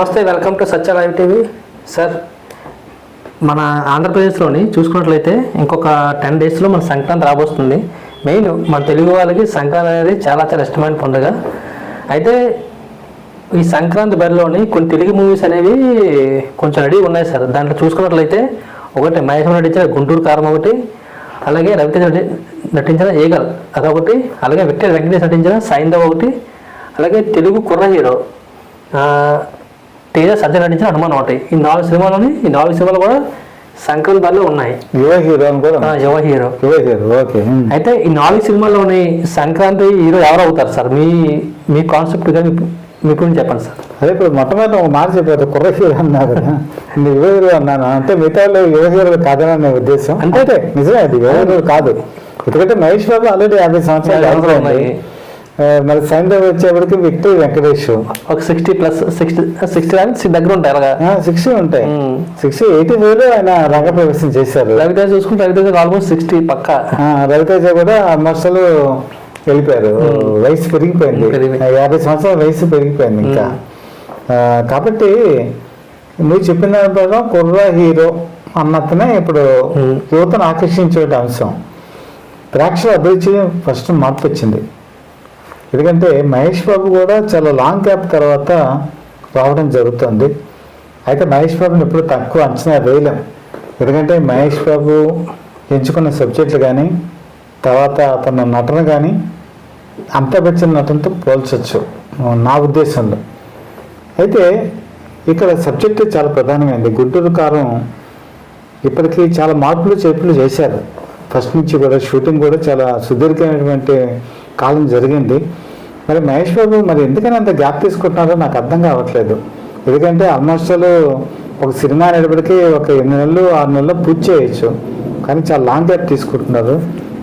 నమస్తే welcome to Satya live TV. Sir మన ఆంధ్రప్రదేశ్లోని చూసుకున్నట్లయితే ఇంకొక టెన్ డేస్లో మన సంక్రాంతి రాబోస్తుంది. మెయిన్ మన తెలుగు వాళ్ళకి సంక్రాంతి అనేది చాలా చాలా ఇష్టమైన పండుగ. అయితే ఈ సంక్రాంతి బరిలోని కొన్ని తెలుగు మూవీస్ అనేవి కొంచెం రెడీ ఉన్నాయి సార్. దాంట్లో చూసుకున్నట్లయితే ఒకటి మహేశ్వర నటించిన గుంటూరు కారం ఒకటి అలాగే రవితేజ నటించిన ఏగల్ అదొకటి అలాగే విక్టర్ వెంకటేష్ నటించిన సైందవ్ ఒకటి అలాగే తెలుగు కుర్ర హీరో తేజ సజ్జ నటించిన హనుమాన్ ఒకటి. ఈ నాలుగు సినిమాలని ఈ నాలుగు సినిమాలు కూడా సంక్రాంతి బరిలో ఉన్నాయి. యువ హీరో యువ హీరో. యువ హీరో? ఓకే. అయితే ఈ నాలుగు సినిమాల్లోని సంక్రాంతి హీరో ఎవరు అవుతారు సార్? మీ మీ కాన్సెప్ట్ కానీ మీ గురించి చెప్పండి సార్. అదే ఇప్పుడు మొట్టమొదటి ఒక మాట చెప్పారు కుర్ర హీరో అన్నారు. కదా నేను యువ హీరో అన్నాను. అంటే మిగతా యువ హీరోలు కాదని ఉద్దేశం. అంటే- నిజమే అది యువ హీరోలు కాదు. ఎందుకంటే మహేష్ బాబు ఆల్రెడీ యాభై సంవత్సరాలు ఉన్నాయి. మరి సైంధవ్ వచ్చేప్పటికి విక్టరీ వెంకటేష్. ఒక sixty plus sixty sixty lakhs దగ్గర ఉంటాయి అలాగా? సిక్స్టీ ఉంటాయి. సిక్స్టీ ఎయిటీ ఫైవ్ ఆయన రంగప్రవేశం చేశారు. రవితేజ చూసుకుంటే రవితేజ ఆల్మోస్ట్ సిక్స్టీ పక్క. రవితేజ కూడా మసలు వెళ్ళిపోయారు. వయసు పెరిగిపోయింది. యాభై సంవత్సరాల వయసు పెరిగిపోయింది ఇంకా. కాబట్టి నువ్వు చెప్పిన దాని ప్రకారం కుర్ర హీరో అన్నతనే ఇప్పుడు. యువతను ఆకర్షించే అంశం. ప్రేక్షకుల అభిరుచి ఫస్ట్ మార్పు వచ్చింది ఎందుకంటే మహేష్ బాబు కూడా చాలా లాంగ్ గ్యాప్ తర్వాత రావడం జరుగుతుంది. అయితే మహేష్ బాబుని ఎప్పుడు తక్కువ అంచనా వేయలేం. ఎందుకంటే మహేష్ బాబు ఎంచుకున్న సబ్జెక్టులు కానీ తర్వాత అతను నటన కానీ అమితాబ్ బచ్చన్ నటనతో పోల్చొచ్చు నా ఉద్దేశంలో. అయితే ఇక్కడ సబ్జెక్టు చాలా ప్రధానమైంది. గుంటూరు కారం ఇప్పటికీ చాలా మార్పులు చేర్పులు చేశారు. ఫస్ట్ నుంచి కూడా షూటింగ్ కూడా చాలా సుదీర్ఘమైనటువంటి కాలం జరిగింది. మరి మహేష్ బాబు మరి ఎందుకని అంత గ్యాప్ తీసుకుంటున్నారో నాకు అర్థం కావట్లేదు. ఎందుకంటే ఆల్మోస్ట్ ఒక సినిమా అనేటప్పటికీ ఒక ఎనిమిది నెలలు ఆరు నెలలు పూర్తి చేయొచ్చు. కానీ చాలా లాంగ్ గ్యాప్ తీసుకుంటున్నారు.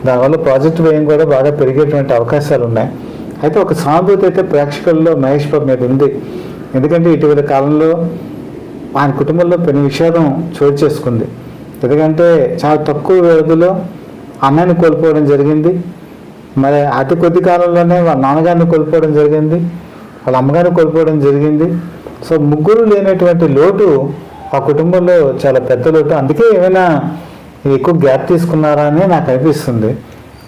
దానివల్ల ప్రాజెక్ట్ వ్యయం కూడా బాగా పెరిగేటువంటి అవకాశాలు ఉన్నాయి. అయితే ఒక సానుభూతి అయితే ప్రేక్షకుల్లో మహేష్ బాబు మీద ఉంది. ఎందుకంటే ఇటీవల కాలంలో ఆయన కుటుంబంలో పెను విషాదం చోటు చేసుకుంది. ఎందుకంటే చాలా తక్కువ వ్యవధిలో అన్నని కోల్పోవడం జరిగింది. మరి అతి కొద్ది కాలంలోనే వాళ్ళ నాన్నగారిని కోల్పోవడం జరిగింది వాళ్ళ అమ్మగారిని కోల్పోవడం జరిగింది. సో ముగ్గురు లేనటువంటి లోటు ఆ కుటుంబంలో చాలా పెద్ద లోటు. అందుకే ఏమైనా ఎక్కువ గ్యాప్ తీసుకున్నారా అని నాకు అనిపిస్తుంది.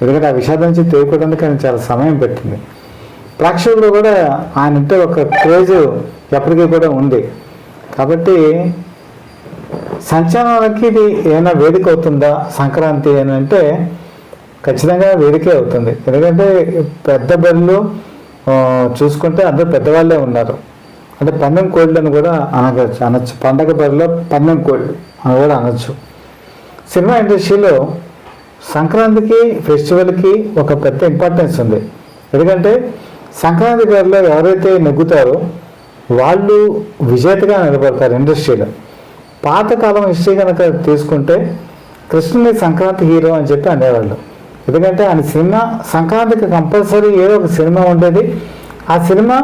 ఎందుకంటే ఆ విషాదం నుంచి తేరుకోవడానికి ఆయన చాలా సమయం పెట్టింది. ప్రేక్షకుల్లో కూడా ఆయన అంటే ఒక క్రేజ్ ఎప్పటికీ కూడా ఉంది. కాబట్టి సంచలనానికి ఇది ఏమైనా వేదిక అవుతుందా? సంక్రాంతి అని అంటే ఖచ్చితంగా వేదికే అవుతుంది. ఎందుకంటే పెద్ద బళ్ళు చూసుకుంటే అందరూ పెద్దవాళ్ళే ఉన్నారు. అంటే పందెం కోళ్ళని కూడా అనగచ్చు అనొచ్చు. పండగ బరిలో పందెం కోళ్ళు అని కూడా అనొచ్చు. సినిమా ఇండస్ట్రీలో సంక్రాంతికి ఫెస్టివల్కి ఒక పెద్ద ఇంపార్టెన్స్ ఉంది. ఎందుకంటే సంక్రాంతి బరిలో ఎవరైతే నెగ్గుతారో వాళ్ళు విజేతగా నిలబడతారు ఇండస్ట్రీలో. పాతకాలం హిస్టరీ కనుక తీసుకుంటే కృష్ణుని సంక్రాంతి హీరో అని చెప్పి అనేవాళ్ళు. ఎందుకంటే ఆయన సినిమా సంక్రాంతికి కంపల్సరీ ఏదో ఒక సినిమా ఉండేది. ఆ సినిమా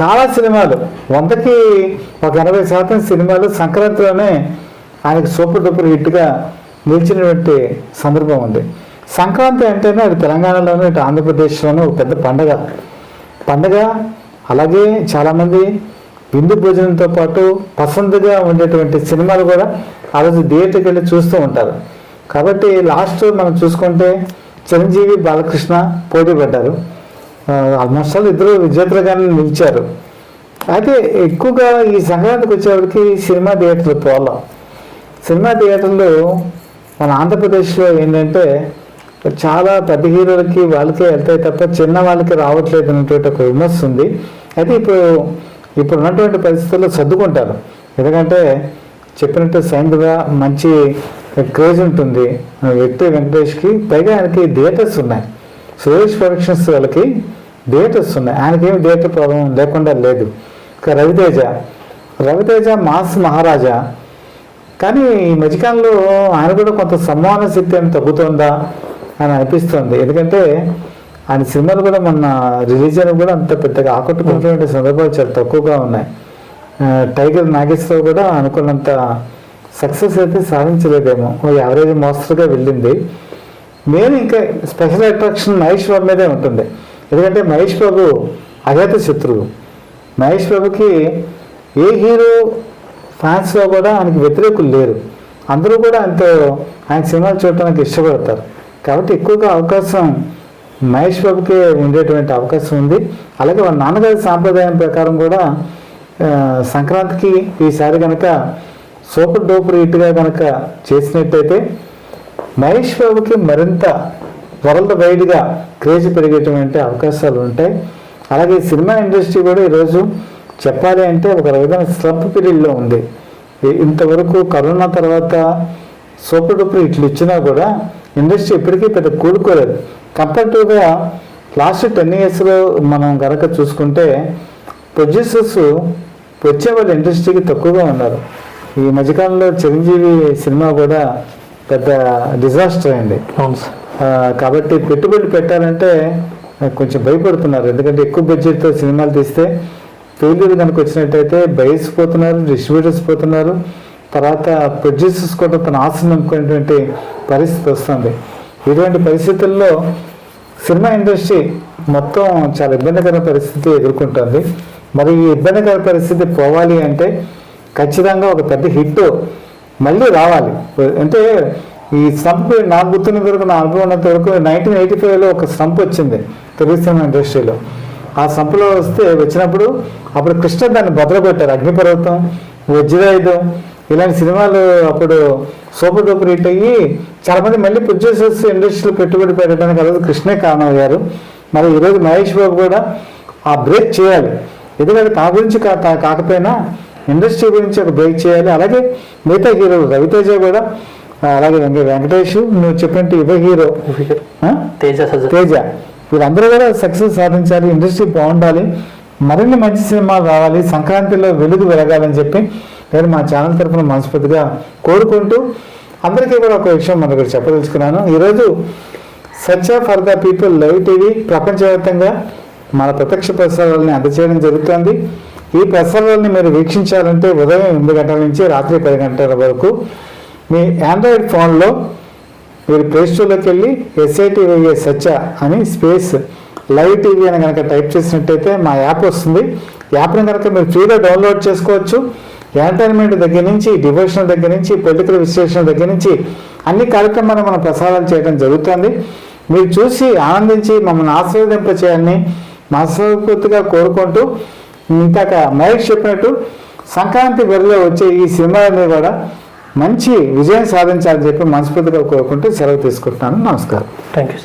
చాలా సినిమాలు వందకి ఒక ఎనభై శాతం సినిమాలు సంక్రాంతిలోనే ఆయనకు సూపర్ డూపర్ హిట్గా నిలిచినటువంటి సందర్భం ఉంది. సంక్రాంతి అంటేనే అది తెలంగాణలోనూ ఇటు ఆంధ్రప్రదేశ్లోనూ ఒక పెద్ద పండగ. పండగ అలాగే చాలామంది విందు భోజనంతో పాటు పసందుగా ఉండేటువంటి సినిమాలు కూడా ఆ రోజు థియేటర్కి వెళ్ళి చూస్తూ ఉంటారు. కాబట్టి లాస్ట్ మనం చూసుకుంటే చిరంజీవి బాలకృష్ణ పోటీ పడ్డారు. ఆల్మోస్ట్ ఆల్ ఇద్దరు విజేతలుగానే నిలిచారు. అయితే ఎక్కువగా ఈ సంక్రాంతికి వచ్చేవాడికి సినిమా థియేటర్లు పోలాం. సినిమా థియేటర్లు మన ఆంధ్రప్రదేశ్లో ఏంటంటే చాలా పెద్ద హీరోలకి వాళ్ళకే వెళ్తాయి తప్ప చిన్న వాళ్ళకి రావట్లేదు అనేటువంటి ఒక విమర్శ ఉంది. అయితే ఇప్పుడు ఇప్పుడు ఉన్నటువంటి పరిస్థితుల్లో సర్దుకుంటారు. ఎందుకంటే చెప్పినట్టు సైన్గా మంచి క్రేజ్ ఉంటుంది. వ్యక్తి వెంకటేష్కి పైగా ఆయనకి థియేటర్స్ ఉన్నాయి. సురేష్ ప్రొడక్షన్స్ వాళ్ళకి థియేటర్స్ ఉన్నాయి. ఆయనకేమి థియేటర్ ప్రాబ్లం లేకుండా లేదు. ఇక రవితేజ. రవితేజ మాస్ మహారాజా. కానీ ఈ మధ్యకాలంలో ఆయన కూడా కొంత సమాన శక్తి అని తగ్గుతుందా అని అనిపిస్తుంది. ఎందుకంటే ఆయన సినిమాలు కూడా మొన్న రిలీజ్ అయిన కూడా అంత పెద్దగా ఆకట్టుకుంటున్న సందర్భాలు చాలా తక్కువగా ఉన్నాయి. టైగర్ నాగేశ్వరరావు కూడా అనుకున్నంత సక్సెస్ అయితే సాధించలేదేమో. ఓ యావరేజ్ మోస్తరుగా వెళ్ళింది. నేను ఇంకా స్పెషల్ అట్రాక్షన్ మహేష్ బాబు మీదే ఉంటుంది. ఎందుకంటే మహేష్ బాబు అజాత శత్రువు. మహేష్ బాబుకి ఏ హీరో ఫ్యాన్స్లో కూడా ఆయనకి వ్యతిరేకులు లేరు. అందరూ కూడా ఆయనతో ఆయన సినిమాలు చూడటానికి ఇష్టపడతారు. కాబట్టి ఎక్కువగా అవకాశం మహేష్ బాబుకే ఉండేటువంటి అవకాశం ఉంది. అలాగే వాళ్ళ నాన్నగారి సాంప్రదాయం ప్రకారం కూడా సంక్రాంతికి ఈసారి కనుక సూపర్ డూపర్ హిట్గా కనుక చేసినట్టయితే మహేష్ బాబుకి మరింత వరల్డ్ వైడ్గా క్రేజ్ పెరిగేటువంటి అవకాశాలు ఉంటాయి. అలాగే సినిమా ఇండస్ట్రీ కూడా ఈరోజు చెప్పాలి అంటే ఒక రకమైన స్లప్ పీరియడ్లో ఉంది. ఇంతవరకు కరోనా తర్వాత సూపర్ డూపర్ ఇట్లు ఇచ్చినా కూడా ఇండస్ట్రీ ఇప్పటికీ పెద్ద కూడుకోలేదు కంపేరిటివ్గా లాస్ట్ టెన్ ఇయర్స్లో మనం కనుక చూసుకుంటే ప్రొడ్యూసర్స్ వచ్చేవాళ్ళు ఇండస్ట్రీకి తక్కువగా ఉన్నారు. ఈ మధ్యకాలంలో చిరంజీవి సినిమా కూడా పెద్ద డిజాస్టర్ ఆ, కాబట్టి పెట్టుబడి పెట్టాలంటే కొంచెం భయపడుతున్నారు. ఎందుకంటే ఎక్కువ బడ్జెట్తో సినిమాలు తీస్తే ఫెయిల్యూర్ కనుక వచ్చినట్టయితే బయర్స్ పోతున్నారు డిస్ట్రిబ్యూటర్స్ పోతున్నారు. తర్వాత ప్రొడ్యూసర్స్ కూడా తన ఆశను నమ్ముకునేటువంటి పరిస్థితి వస్తుంది. ఇటువంటి పరిస్థితుల్లో సినిమా ఇండస్ట్రీ మొత్తం చాలా ఇబ్బందికర పరిస్థితి ఎదుర్కొంటుంది. మరి ఈ ఇబ్బందికర పరిస్థితి పోవాలి అంటే ఖచ్చితంగా ఒక పెద్ద హిట్ మళ్ళీ రావాలి. అంటే ఈ స్టంప్ నాకు గుర్తున్నంత వరకు నా అనుభవం ఉన్నంత వరకు నైన్టీన్ ఎయిటీ ఫైవ్లో ఒక స్టంప్ వచ్చింది తెలుగు సినిమా ఇండస్ట్రీలో. ఆ స్టంప్లో వస్తే వచ్చినప్పుడు అప్పుడు కృష్ణ దాన్ని భద్రపెట్టారు అగ్నిపర్వతం వజ్రాయుధం ఇలాంటి సినిమాలు అప్పుడు సూపర్ డూపర్ హిట్ అయ్యి చాలా మంది మళ్ళీ ప్రొడ్యూసర్స్ ఇండస్ట్రీలో పెట్టుబడి పెట్టడానికి అలాగే కృష్ణే కారణం అయ్యారు మరి ఈరోజు మహేష్ బాబు కూడా ఆ బ్రేక్ చేయాలి. ఎందుకంటే తన గురించి కా- కాకపోయినా ఇండస్ట్రీ గురించి ఒక బ్రేక్ చేయాలి. అలాగే మిగతా హీరోలు రవితేజ కూడా అలాగే వెంక వెంకటేష్ నువ్వు చెప్పినట్టు యువ హీరో? తేజ తేజ. వీళ్ళందరూ కూడా సక్సెస్ సాధించాలి ఇండస్ట్రీ బాగుండాలి. మరిన్ని మంచి సినిమాలు రావాలి సంక్రాంతిలో వెలుగు వెలగాలని చెప్పి నేను మా ఛానల్ తరఫున మనస్ఫూర్తిగా కోరుకుంటూ అందరికీ కూడా ఒక విషయం మనకు చెప్పదలుచుకున్నాను. ఈరోజు such for the people live TV ప్రపంచవ్యాప్తంగా మన ప్రత్యక్ష ప్రసారాలని అందజేయడం జరుగుతుంది. ఈ ప్రసరణని మీరు వీక్షించాలంటే ఉదయం ఎనిమిది గంటల నుంచి రాత్రి పది గంటల వరకు మీ ఆండ్రాయిడ్ ఫోన్లో మీరు ప్లేస్టోర్లోకి వెళ్ళి ఎస్ఐటీవీఏ సచ్చ అని స్పేస్ లైవ్ టీవీ అని కనుక టైప్ చేసినట్టయితే మా యాప్ వస్తుంది. యాప్ని కనుక మీరు ఫ్రీగా డౌన్లోడ్ చేసుకోవచ్చు. ఎంటర్టైన్మెంట్ దగ్గర నుంచి డివోషనల్ దగ్గర నుంచి పొలిటికల్ విశ్లేషణ దగ్గర నుంచి అన్ని కార్యక్రమాలు మనం ప్రసారాలు చేయడం జరుగుతుంది. మీరు చూసి ఆనందించి మమ్మల్ని ఆశీర్వదింప చేయాలని మనస్ఫూర్తిగా కోరుకుంటూ ఇందాక మహేష్ చెప్పినట్టు సంక్రాంతి బరిలో వచ్చే ఈ సినిమాలని కూడా మంచి విజయం సాధించాలని చెప్పి మనస్ఫూర్తిగా కోరుకుంటూ సెలవు తీసుకుంటున్నాను. నమస్కారం. Thank you